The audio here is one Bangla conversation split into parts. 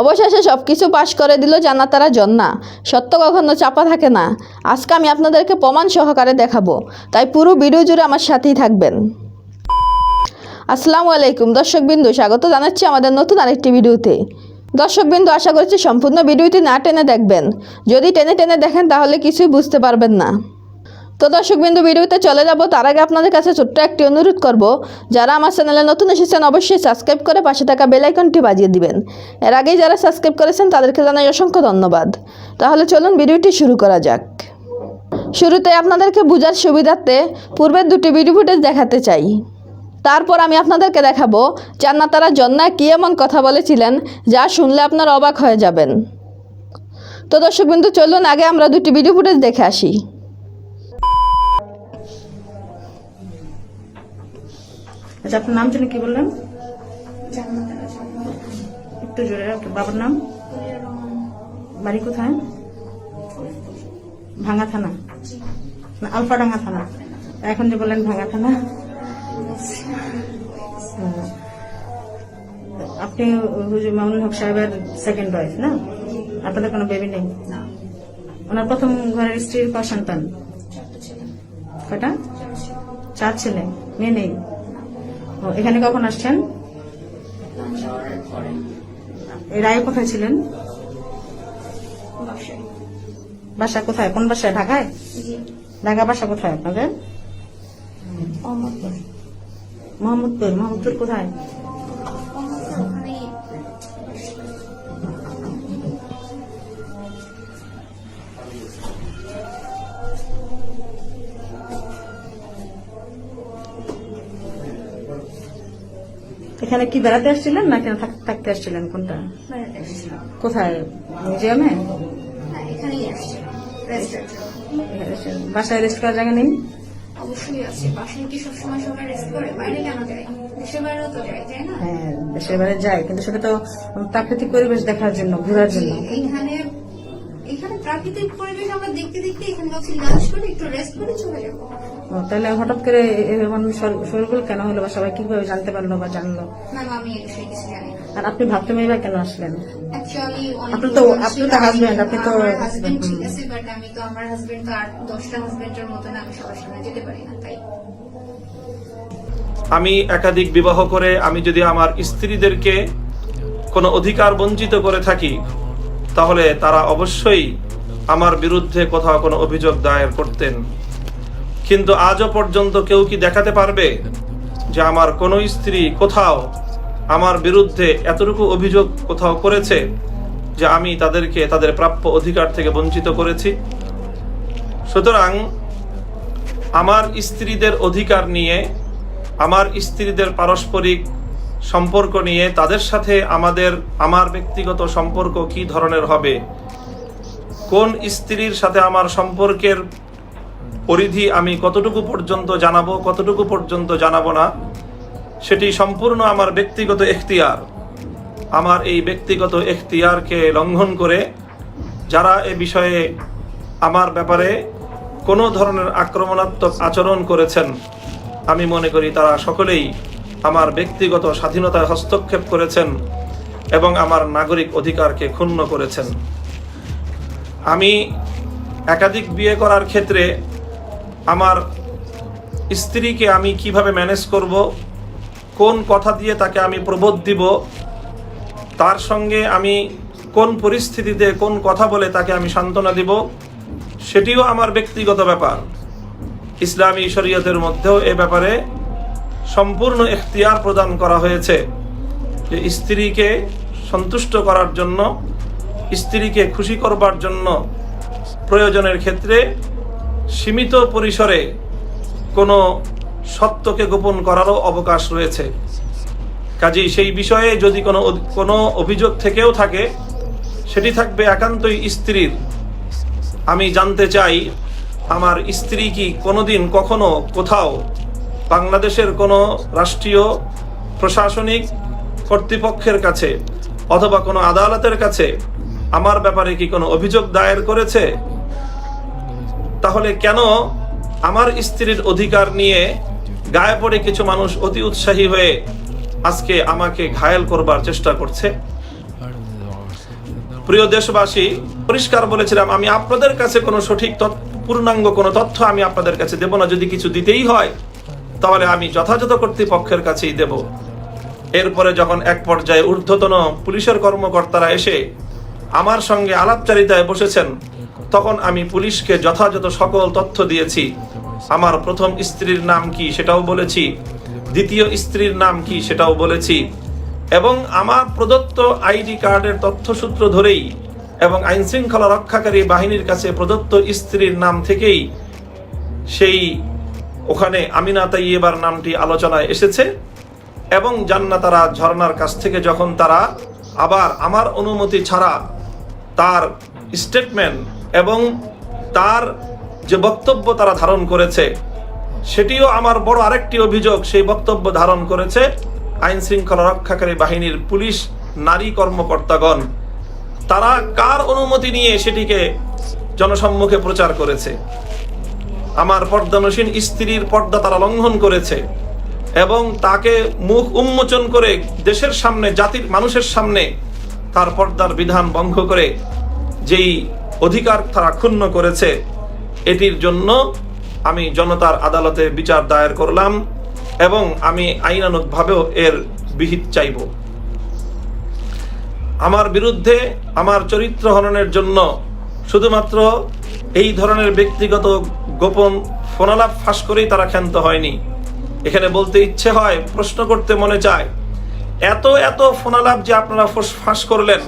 অবশেষে সব কিছু পাশ করে দিল জানা তারা জন্না। সত্য কখনো চাপা থাকে না। আজকে আমি আপনাদেরকে প্রমাণ সহকারে দেখাবো। তাই পুরো ভিডিও জুড়ে আমার সাথেই থাকবেন। আসসালামু আলাইকুম দর্শকবিন্দু, স্বাগত জানাচ্ছি আমাদের নতুন আরেকটি ভিডিওতে। দর্শকবিন্দু, আশা করছি সম্পূর্ণ ভিডিওটি না টেনে দেখবেন। যদি টেনে টেনে দেখেন তাহলে কিছুই বুঝতে পারবেন না। তো দর্শক বিন্দু ভিডিওতে চলে যাব। তার আগে আপনাদের কাছে ছোট্ট একটি অনুরোধ করব, যারা আমার চ্যানেলে নতুন এসেছেন অবশ্যই সাবস্ক্রাইব করে পাশে থাকা বেল আইকনটি বাজিয়ে দিবেন। এর আগেই যারা সাবস্ক্রাইব করেছেন, তাদেরকে জানাই অসংখ্য ধন্যবাদ। তাহলে চলুন ভিডিওটি শুরু করা যাক। শুরুতে আপনাদেরকে বোঝার সুবিধার্থে পূর্বের দুটি ভিডিও ফুটেজ দেখাতে চাই। তারপর আমি আপনাদেরকে দেখাবো, জান্নাতারা জন্না কী এমন কথা বলেছিলেন, যা শুনলে আপনারা অবাক হয়ে যাবেন। তো দর্শক বিন্দু চলুন আগে আমরা দুটি ভিডিও ফুটেজ দেখে আসি। আচ্ছা আপনার নাম জানি কি বললেন? একটু জোরে। বাবার নাম? বাড়ি কোথায়? ভাঙা থানা? আলফাডাঙ্গা থানা। এখন যে বললেন ভাঙা থানা। আপনি হুজুর মামুনুল হক সাহেবের সেকেন্ড ওয়াইফ না? আপনাদের কোনো বেবি নেই? ওনার প্রথম ঘরের স্ত্রীর কয় সন্তান? কয়টা? চার ছেলে মেয়ে নেই? ও, এখানে কখন আসছেন? এর আগে কোথায় ছিলেন? বাসা কোথায়? কোন বাসায়? ঢাকায়? ঢাকা বাসা কোথায় আপনাদের? মোহাম্মদপুর। মোহাম্মদপুর কোথায়? এখানে কি বেড়াতে আসছিলেন না কেন থাক- থাকতে আসছিলেন? কোনটা? কোথায়? মিউজিয়ামে। বাসায় রেস্ট করার জায়গা নেই? অবশ্যই আছে। বাসায় কি সবসময় সবাই রেস্ট করে? বাইরে কেন যায়? দেশের বাইরেও তো যায় তাই না? হ্যাঁ দেশের বাইরে যায় কিন্তু সেটা তো প্রাকৃতিক পরিবেশ দেখার জন্য ঘোরার জন্য। এখানে এখানে প্রাকৃতিক পরিবেশ আমরা দেখতে দেখতে এখানে লাঞ্চ করে একটু রেস্ট করে চলে যাব। তাহলে হঠাৎ করে এমন কেন হলো বা সবাই কীভাবে জানতে পারল বা জানলো? আর আপনি ভাবতে মেয়েরা কেন আসলেন? আপনি তো- আপনি তো husband, আপনি তো- হাজবেন্ড ঠিক আছে বাট আমি তো আমার হাজবেন্ড তো আর দশটা হাজবেন্ডের মতন আমি সবার সামনে যেতে পারি না তাই। আমি একাধিক বিবাহ করে আমি যদি আমার স্ত্রীদেরকে কোনো অধিকার বঞ্চিত করে থাকি তাহলে তারা অবশ্যই আমার বিরুদ্ধে কোথাও কোনো অভিযোগ দায়ের করতেন। কিন্তু আজও পর্যন্ত কেউ কি দেখাতে পারবে যে আমার কোনো স্ত্রী কোথাও আমার বিরুদ্ধে এতটুকু অভিযোগ কোথাও করেছে যে আমি তাদেরকে তাদের প্রাপ্য অধিকার থেকে বঞ্চিত করেছি? সুতরাং আমার স্ত্রীদের অধিকার নিয়ে, আমার স্ত্রীদের পারস্পরিক সম্পর্ক নিয়ে তাদের সাথে আমাদের, আমার ব্যক্তিগত সম্পর্ক কি ধরনের হবে? কোন স্ত্রীর সাথে আমার সম্পর্কের পরিধি আমি কতটুকু পর্যন্ত জানাব, কতটুকু পর্যন্ত জানাব না, সেটি সম্পূর্ণ আমার ব্যক্তিগত এখতিয়ার। আমার এই ব্যক্তিগত এখতিয়ারকে লঙ্ঘন করে যারা এ বিষয়ে আমার ব্যাপারে কোনো ধরনের আক্রমণাত্মক আচরণ করেছেন, আমি মনে করি তারা সকলেই আমার ব্যক্তিগত স্বাধীনতায় হস্তক্ষেপ করেছেন এবং আমার নাগরিক অধিকারকে ক্ষুণ্ণ করেছেন। আমি একাধিক বিয়ে করার ক্ষেত্রে আমার স্ত্রীকে আমি কীভাবে ম্যানেজ করব, কোন কথা দিয়ে তাকে আমি প্রবোধ দিব, তার সঙ্গে আমি কোন পরিস্থিতিতে কোন কথা বলে তাকে আমি সান্ত্বনা দিব, সেটিও আমার ব্যক্তিগত ব্যাপার। ইসলামী শরীয়তের মধ্যেও এ ব্যাপারে সম্পূর্ণ এখতিয়ার প্রদান করা হয়েছে যে স্ত্রীকে সন্তুষ্ট করার জন্য, স্ত্রীকে খুশি করবার জন্য প্রয়োজনের ক্ষেত্রে সীমিত পরিসরে কোনো সত্যকে গোপন করারও অবকাশ রয়েছে। কাজেই সেই বিষয়ে যদি কোনো কোনো অভিযোগ থেকেও থাকে, সেটি থাকবে একান্তই স্ত্রীর। আমি জানতে চাই, আমার স্ত্রী কি কোনোদিন কখনো কোথাও বাংলাদেশের কোনো রাষ্ট্রীয়, প্রশাসনিক কর্তৃপক্ষের কাছে অথবা কোনো আদালতের কাছে আমার ব্যাপারে কি কোনো অভিযোগ দায়ের করেছে? তাহলে কেন আমার স্ত্রীর অধিকার নিয়ে গায়ে পড়ে কিছু মানুষ অতি উৎসাহী হয়ে আজকে আমাকে ঘায়েল করবার চেষ্টা করছে? প্রিয় দেশবাসী, পরিষ্কার বলেছিলাম, আমি আপনাদের কাছে কোনো সঠিক পূর্ণাঙ্গ কোনো তথ্য আমি আপনাদের কাছে দেব না। যদি কিছু দিতেই হয়, তাহলে আমি যথাযথ কর্তৃপক্ষের কাছেই দেব। এরপরে যখন এক পর্যায়ে ঊর্ধ্বতন পুলিশের কর্মকর্তারা এসে আমার সঙ্গে আলাপচারিতায় বসেছেন তখন আমি পুলিশকে যথাযথ সকল তথ্য দিয়েছি। আমার প্রথম স্ত্রীর নাম কি সেটাও বলেছি। দ্বিতীয় স্ত্রীর নাম কি সেটাও বলেছি। এবং আমার প্রদত্ত আইডি কার্ডের তথ্যসূত্র ধরেই এবং আইন শৃঙ্খলা রক্ষাকারী বাহিনীর কাছে প্রদত্ত স্ত্রীর নাম থেকেই সেই ওখানে আমিনা তাইয়েবার নামটি আলোচনায় এসেছে এবং জান্নাতারা ঝর্নার কাছ থেকে যখন তারা আবার আমার অনুমতি ছাড়া তার স্টেটমেন্ট এবং তার যে বক্তব্য তারা ধারণ করেছে, সেটিও আমার বড় আরেকটি অভিযোগ। সেই বক্তব্য ধারণ করেছে আইন শৃঙ্খলা রক্ষাকারী বাহিনীর পুলিশ নারী কর্মকর্তাগণ। তারা কার অনুমতি নিয়ে সেটিকে জনসম্মুখে প্রচার করেছে? আমার পর্দানসীন স্ত্রীর পর্দা তারা লঙ্ঘন করেছে এবং তাকে মুখ উন্মোচন করে দেশের সামনে, জাতির মানুষের সামনে তার পর্দার বিধান ভঙ্গ করে যেই অধিকার তারা ক্ষুণ্ণ করেছে। এটির জন্য আমি জনতার আদালতে বিচার দায়ের করলাম এবং আমি আইনানুগভাবেও এর বিহিত চাইব। আমার বিরুদ্ধে আমার চরিত্র হননের জন্য শুধুমাত্র এই ধরনের ব্যক্তিগত গোপন ফোনালাপ ফাঁস করেই তারা ক্ষান্ত হয়নি। এখানে বলতে ইচ্ছে হয়, প্রশ্ন করতে মনে চায়, এত এত ফোনালাপ যে আপনারা ফোস- ফাঁস করলেন।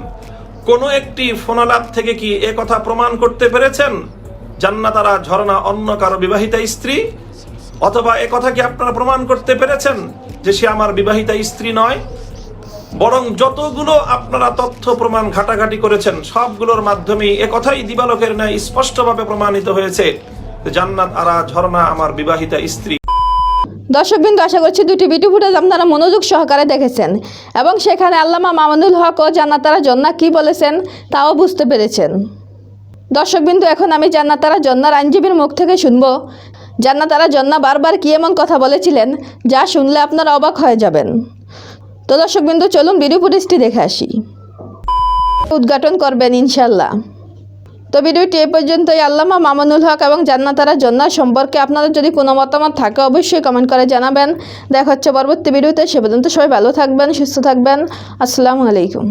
কোনো একটি ফোনালাপ থেকে কি এ কথা প্রমাণ করতে পেরেছেন? জান্নাতারা ঝরনা অন্য কারও বিবাহিতা স্ত্রী? অথবা এ কথা কি আপনারা প্রমাণ করতে পেরেছেন যে সে আমার বিবাহিতা স্ত্রী নয়? বরং যতগুলো আপনারা তথ্য প্রমাণ ঘাটাঘাটি করেছেন, সবগুলোর মাধ্যমেই একথাই দিবালকের ন্যায় স্পষ্টভাবে প্রমাণিত হয়েছে জান্নাত আরা, ঝর্ণা আমার বিবাহিতা স্ত্রী। দর্শকবৃন্দ, আশা করছি দুটি ভিডিও ফুটেজ আপনারা মনোযোগ সহকারে দেখেছেন এবং সেখানে আল্লামা মামুনুল হক ও জান্নাতারা জন্না কি বলেছেন তাও বুঝতে পেরেছেন। দর্শকবৃন্দ, এখন আমি জান্নাতারা জন্নার আইনজীবীর মুখ থেকে শুনব। জান্নাতারা জন্না বারবার কি এমন কথা বলেছিলেন যা শুনলে আপনারা অবাক হয়ে যাবেন। তো দর্শকবৃন্দ, চলুন ভিডিও ফুটেজটি দেখে আসি। উদ্ঘাটন করবেন ইনশাল্লাহ তো ভিডিওটি এ পর্যন্তই। আল্লামা মামানুল হক এবং জান্নাতারা জন্নার সম্পর্কে আপনাদের যদি কোনো মতামত থাকে, অবশ্যই কমেন্ট করে জানাবেন। দেখা হচ্ছে পরবর্তী ভিডিওতে। সে পর্যন্ত সবাই ভালো থাকবেন, সুস্থ থাকবেন। আসসালামু আলাইকুম।